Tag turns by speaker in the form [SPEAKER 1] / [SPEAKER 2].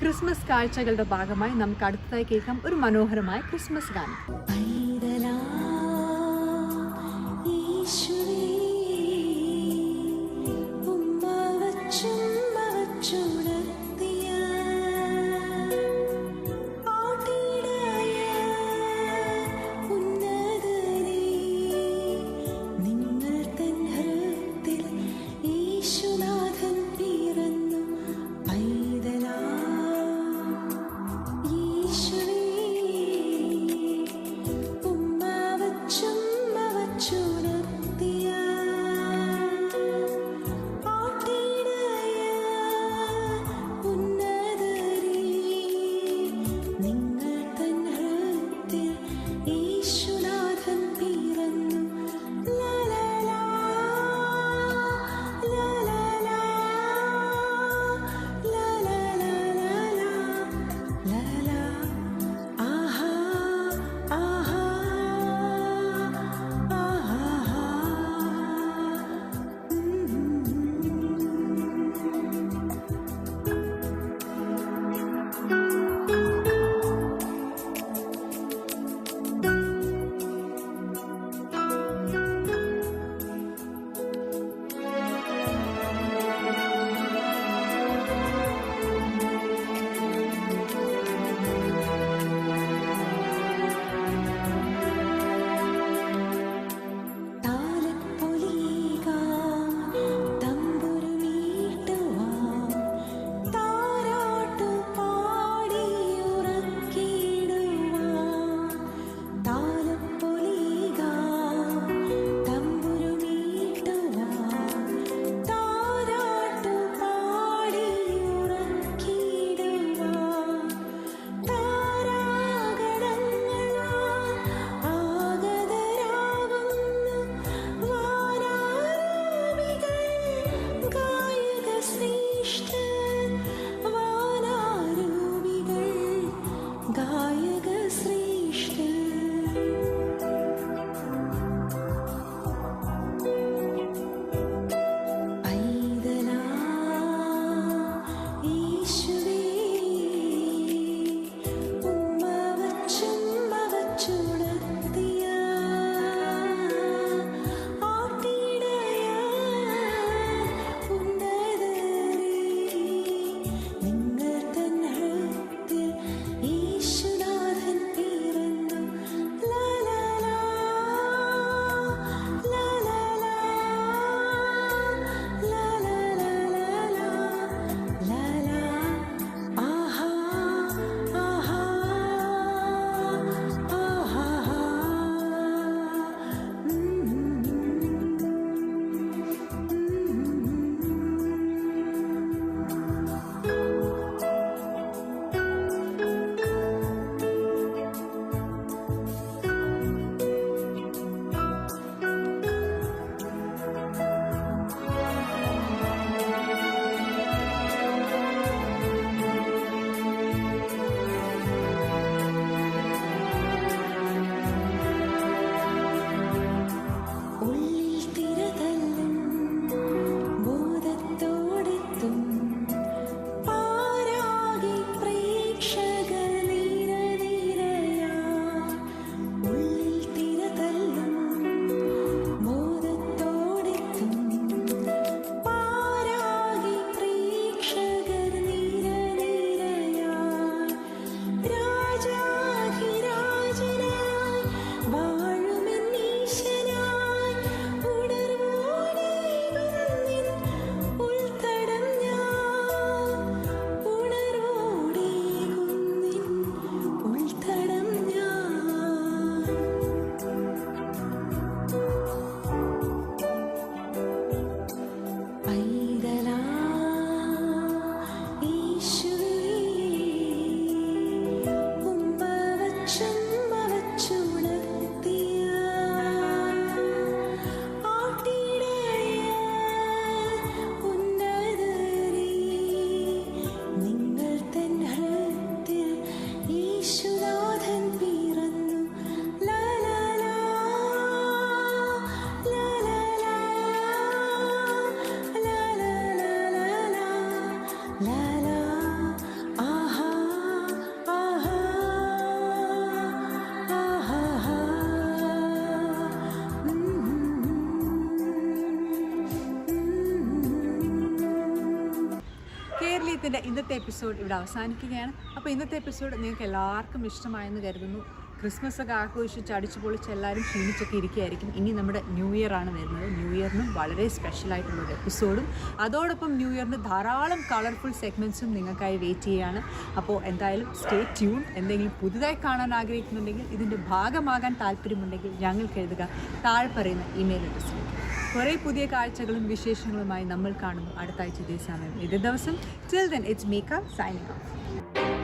[SPEAKER 1] Christmas കാഴ്ചകളുടെ ഭാഗമായി നമുക്ക് അടുത്തതായി കേൾക്കാം ഒരു മനോഹരമായ ക്രിസ്മസ് ഗാനം.
[SPEAKER 2] സെഗ്മെന്റിന്റെ ഇന്നത്തെ എപ്പിസോഡ് ഇവിടെ അവസാനിക്കുകയാണ്. അപ്പോൾ ഇന്നത്തെ എപ്പിസോഡ് നിങ്ങൾക്ക് എല്ലാവർക്കും ഇഷ്ടമായെന്ന് കരുതുന്നു. ക്രിസ്മസ് ഒക്കെ ആഘോഷിച്ച് അടിച്ചു പൊളിച്ച് എല്ലാവരും ക്ഷീണിച്ചൊക്കെ ഇരിക്കുകയായിരിക്കും. ഇനി നമ്മുടെ ന്യൂ ഇയർ ആണ് വരുന്നത്. ന്യൂ ഇയറിനും വളരെ സ്പെഷ്യൽ ആയിട്ടുള്ളൊരു എപ്പിസോഡും. അതോടൊപ്പം ന്യൂ ഇയറിന് ധാരാളം കളർഫുൾ സെഗ്മെന്റ്സും നിങ്ങൾക്കായി വെയിറ്റ് ചെയ്യുകയാണ്. അപ്പോൾ എന്തായാലും സ്റ്റേ ട്യൂൺ എന്തെങ്കിലും പുതുതായി കാണാൻ ആഗ്രഹിക്കുന്നുണ്ടെങ്കിൽ ഇതിന്റെ ഭാഗമാകാൻ താല്പര്യമുണ്ടെങ്കിൽ ഞങ്ങൾക്ക് എഴുതുക. താഴെ പറയുന്ന ഇമെയിൽ അഡ്രസ്സിലേക്ക് കുറേ പുതിയ കാഴ്ചകളും വിശേഷങ്ങളുമായി നമ്മൾ കാണും അടുത്ത ആഴ്ച ഇതേ സമയം. ഇതേ ദിവസം. Till then it's make signing off